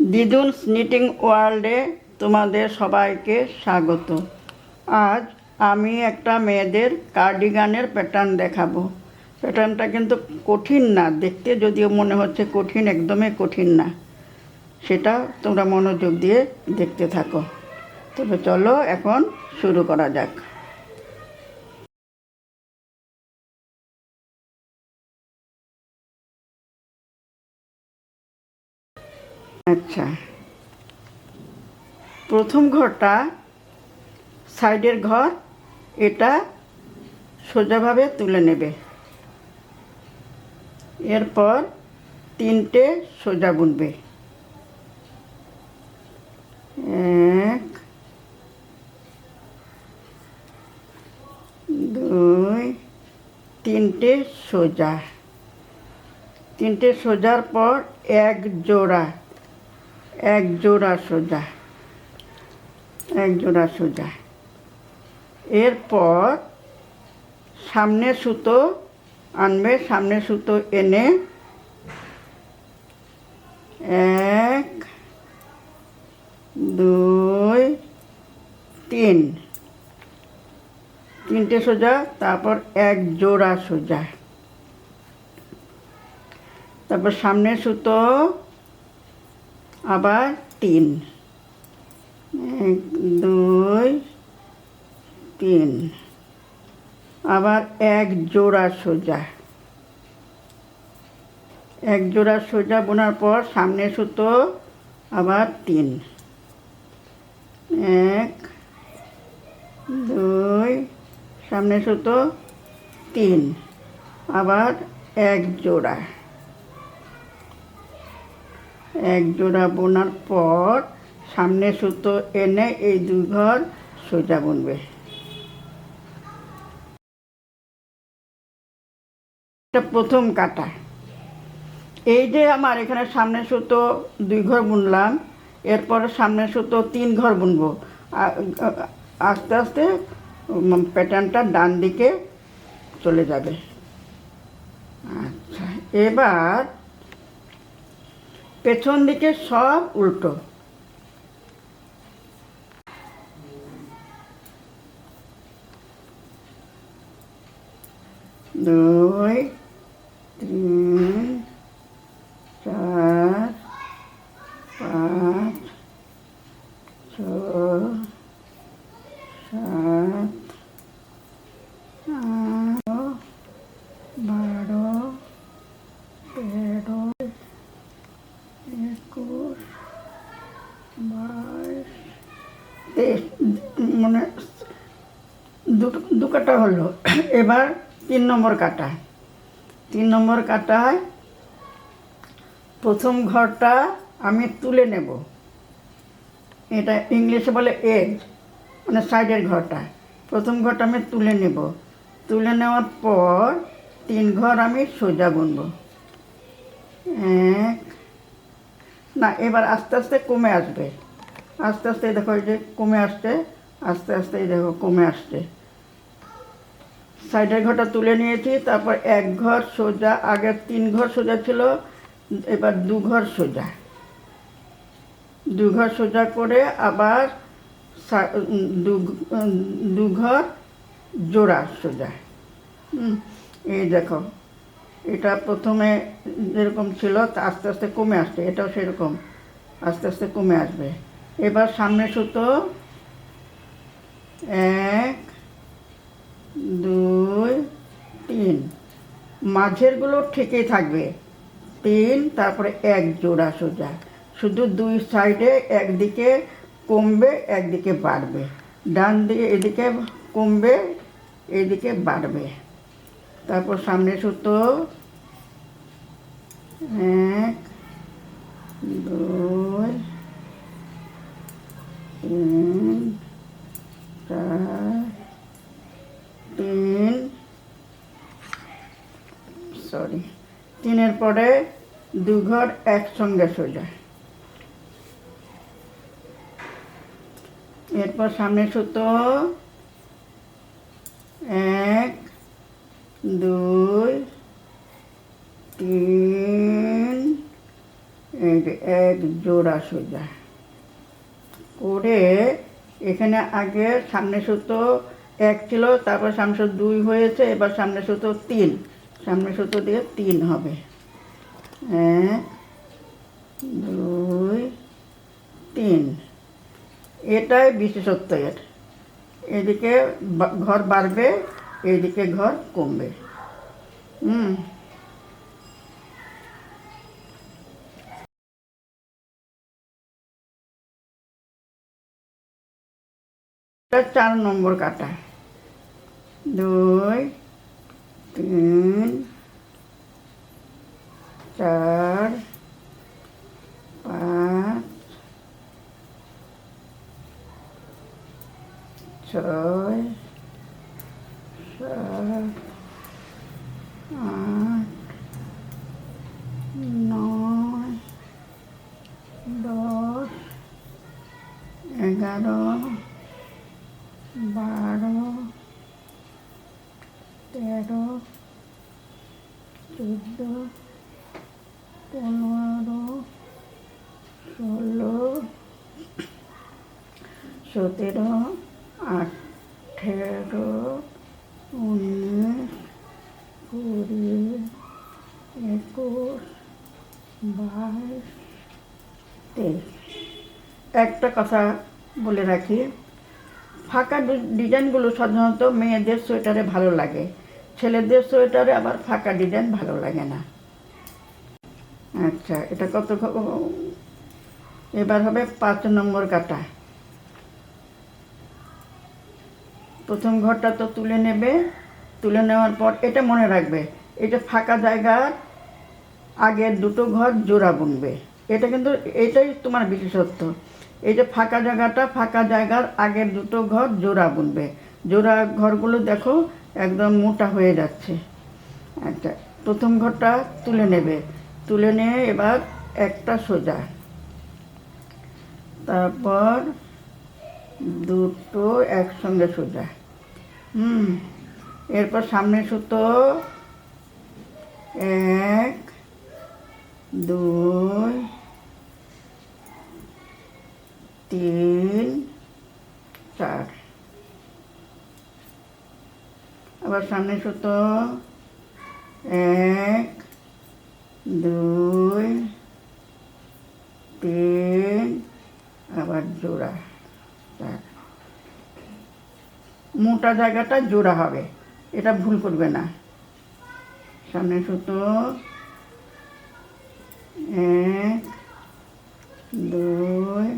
দিদুন স্নিটিং ওয়ার্ল্ডে তোমাদের সবাইকে স্বাগত। আজ আমি একটা মেয়েদের কার্ডিগানের প্যাটার্ন দেখাবো। প্যাটার্নটা কিন্তু কঠিন না, দেখতে যদিও মনে হচ্ছে কঠিন, একদমই কঠিন না। সেটা তোমরা মনোযোগ দিয়ে দেখতে থাকো। তবে চলো এখন শুরু করা যাক। আচ্ছা। প্রথম ঘরটা সাইডের ঘর, এটা সোজাভাবে তুলে নেবে। এরপর তিনটে সোজা বুনবে। এক, দুই, তিনটে সোজা। তিনটে সোজার পর এক জোড়া এক জোড়া সোজা, এক জোড়া সোজা। এরপর সামনে সুতো আনবে, সামনে সুতো এনে এক, দুই, তিন। তিনটে সোজা, তারপর এক জোড়া সোজা। তারপর সামনে সুতো আবার তিন। এক, দুই, তিন। আবার এক জোড়া সোজা। এক জোড়া সোজা বোনার পর সামনে সুতো, আবার তিন। এক, দুই, সামনে সুতো, তিন। আবার এক জোড়া। এক জোড়া বোনার পর সামনে সুতো এনে এই দুই ঘর সোজা বুনবে। প্রথম কাটা। এই যে আমার এখানে সামনে সুতো দুই ঘর বুনলাম, এরপরে সামনে সুতো তিন ঘর বুনবো। আস্তে আস্তে প্যাটার্নটা ডান দিকে চলে যাবে। আচ্ছা এবার পেছন দিকে সব উল্টো। দুই তিন চার পাঁচ ছয় সাত আট বারো তেরো একুশ বাইশ তেইশ মানে দুটো দু কাটা হলো। এবার তিন নম্বর কাটা। তিন নম্বর কাটায় প্রথম ঘরটা আমি তুলে নেব। এটা ইংলিশে বলে এজ মানে সাইডের ঘরটা। প্রথম ঘরটা আমি তুলে নেব। তুলে নেওয়ার পর তিন ঘর আমি সোজা বুনবো। এক, না, এবার আস্তে আস্তে কমে আসবে। আস্তে আস্তে দেখো যে কমে আসছে, আস্তে আস্তে এই দেখো কমে আসছে। সাইডের ঘরটা তুলে নিয়েছি, তারপর এক ঘর সোজা, আগের তিন ঘর সোজা ছিল, এবার দু ঘর সোজা। দু ঘর সোজা করে আবার দু ঘর জোড়া সোজা। এই দেখো, এটা প্রথমে যেরকম ছিল আস্তে আস্তে কমে আসছে এটাও সেরকম, আস্তে আস্তে কমে আসবে। এবার সামনে সুতো, এক দুই, তিন। মাঝেরগুলো ঠিকই থাকবে। তিন, তারপরে এক জোড়া সোজা। শুধু দুই সাইডে একদিকে কমবে, একদিকে বাড়বে। ডান দিকে, এদিকে কমবে, এদিকে বাড়বে। তারপর সামনে সুতো এক, দুই, তিন, চার সরি তিনের পরে দু ঘর একসঙ্গে সোজা এরপর সামনে সুতো এক, দুই, তিন, এক জোড়া সোজা। করে এখানে আগে সামনে সুতো এক ছিল তারপর সামনে দুই হয়েছে, এবার সামনে সুতো তিন। সামনে সুতো দিয়ে তিন হবে। এক, দুই, তিন। এটাই বিশেষত্ব এর এদিকে ঘর বাড়বে, এদিকে ঘর কমবে। হুম। চার নম্বর কাটা। দুই তিন চার পাঁচ ছয় সাত চোদ্দ, পনেরো, ষোলো, সতেরো, আঠেরো, উনিশ, কুড়ি, একুশ, বাইশ, তেইশ। একটা কথা বলে রাখি, ফাঁকা ডিজাইনগুলো সাধারণত মেয়েদের সোয়েটারে ভালো লাগে। ছেলেদের সোয়েটারে আবার ফাঁকা ডিজাইন ভালো লাগে না। আচ্ছা এটা কত এবার হবে পাঁচ নম্বর কাটা। প্রথম ঘরটা তো তুলে নেবে, তুলে নেওয়ার পর এটা মনে রাখবে, এটা ফাঁকা জায়গার আগের দুটো ঘর জোড়া বুনবে। এটা কিন্তু, এটাই তোমার বিশেষত্ব। এই যে ফাঁকা জায়গাটা, ফাঁকা জায়গার আগের দুটো ঘর জোড়া বুনবে। জোড়া ঘরগুলো দেখো একদম মোটা হয়ে যাচ্ছে। আচ্ছা প্রথম ঘরটা তুলে নেবে। তুলে নিয়ে এবার একটা সোজা। তারপর দুটো একসঙ্গে সোজা। হুম, এরপর সামনে সুতো এক, দুই, তিন, চার। আবার সামনে সুতো এক, দুই, তিন, আবার জোড়া। চার মোটা জায়গাটা জোড়া হবে। এটা ভুল করবে না। সামনে সুতো এক, দুই,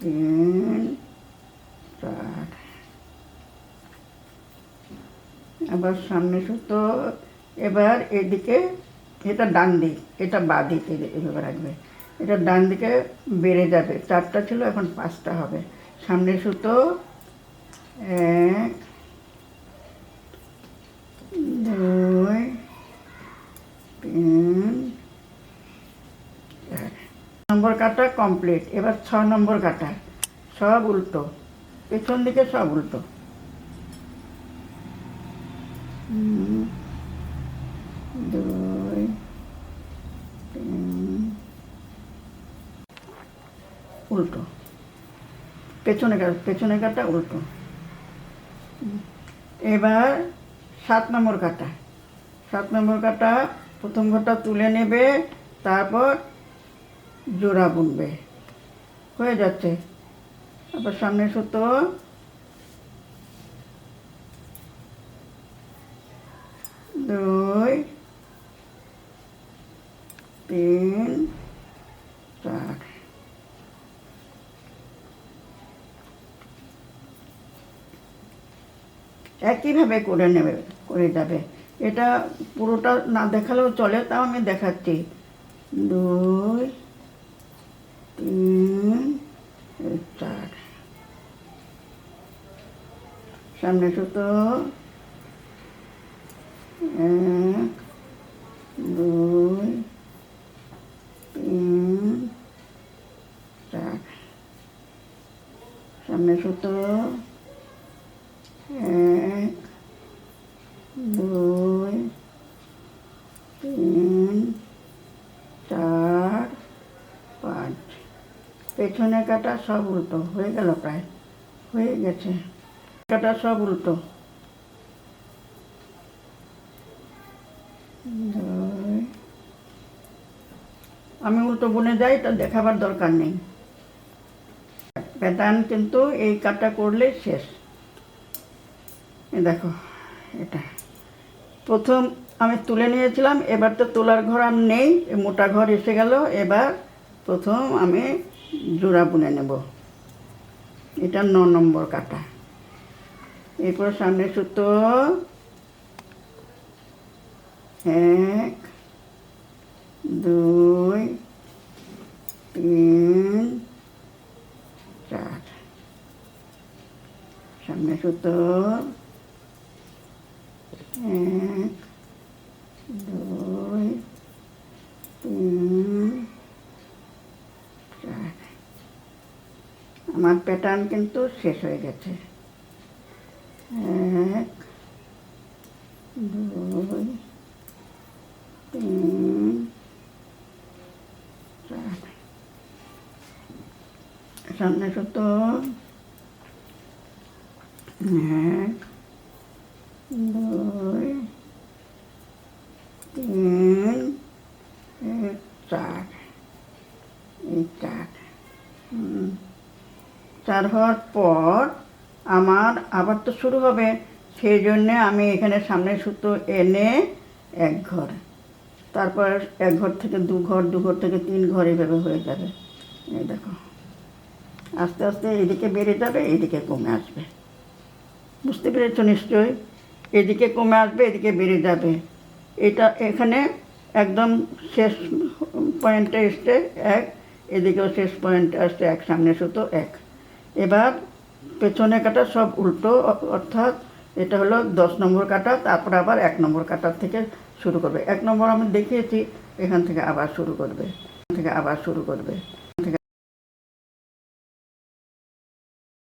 তিন আবার সামনে সুতো, এবার এদিকে এটা ডান দিক, এটা বা দিক এভাবে রাখবে। এটা ডান দিকে বেড়ে যাবে, চারটা ছিল, এখন পাঁচটা হবে। সামনে সুতো, এক, দুই, তিন, চার। নম্বর কাটা কমপ্লিট, এবার ছ নম্বর কাটা, সব উল্টো। পেছন দিকে সব উল্টো হুম, দুই উল্টো। পেছনে কাটা পেছনে কাটা উল্টো। এবার সাত নম্বর কাটা সাত নম্বর কাটা প্রথম ঘরটা তুলে নেবে, তারপর জোড়া বুনবে। হয়ে যাচ্ছে। আবার সামনে সুতো দুই তিন চার একইভাবে করে নেবে, করে যাবে। এটা পুরোটা না দেখালেও চলে, তাও আমি দেখাচ্ছি। দুই, তিন, চার। সামনে সুতো। এক, দুই, তিন, চার সামনে সুতো এক দুই তিন চার পাঁচ। পেছনে কাটা সব উল্টো, হয়ে গেল প্রায়, হয়ে গেছে। কাটা সব উল্টো। আমি উল্টো বুনে যাই, তা দেখাবার দরকার নেই। প্যাটার্ন কিন্তু এই কাটটা করলে শেষ। দেখো, এটা। প্রথম আমি তুলে নিয়েছিলাম, এবার তো তোলার ঘর আর নেই মোটা ঘর এসে গেল, এবার প্রথম আমি জোড়া বুনে নেব। এটা ন নম্বর কাটা। এরপর সামনে সুতো এক দুই, তিন, চার। সামনে সুতো। এক, দুই, তিন, চার। আমার প্যাটার্ন কিন্তু শেষ হয়ে গেছে। এক, দুই তিন চার সামনে সুতো এক, দুই, তিন চার। চার। চার হওয়ার পর আমার আবার তো শুরু হবে। সেই জন্যে আমি এখানে সামনে সুতো এনে এক ঘর। তারপর এক ঘর থেকে দু ঘর দু ঘর থেকে তিন ঘর এভাবে হয়ে যাবে। এই দেখো। আস্তে আস্তে এদিকে বেড়ে যাবে, এদিকে কমে আসবে। বুঝতে পেরেছ নিশ্চয়ই? এদিকে কমে আসবে, এদিকে বেড়ে যাবে। এটা এখানে একদম শেষ পয়েন্টে এসছে, এক। এদিকেও শেষ পয়েন্টে আসছে এক, সামনে সুতো এক। এবার পেছনে কাটা সব উল্টো, অর্থাৎ এটা হলো দশ নম্বর কাটা, তারপর আবার এক নম্বর কাটার থেকে শুরু করবে। এক নম্বর আমি দেখিয়েছি, এখান থেকে আবার শুরু করবে, এখান থেকে আবার শুরু করবে।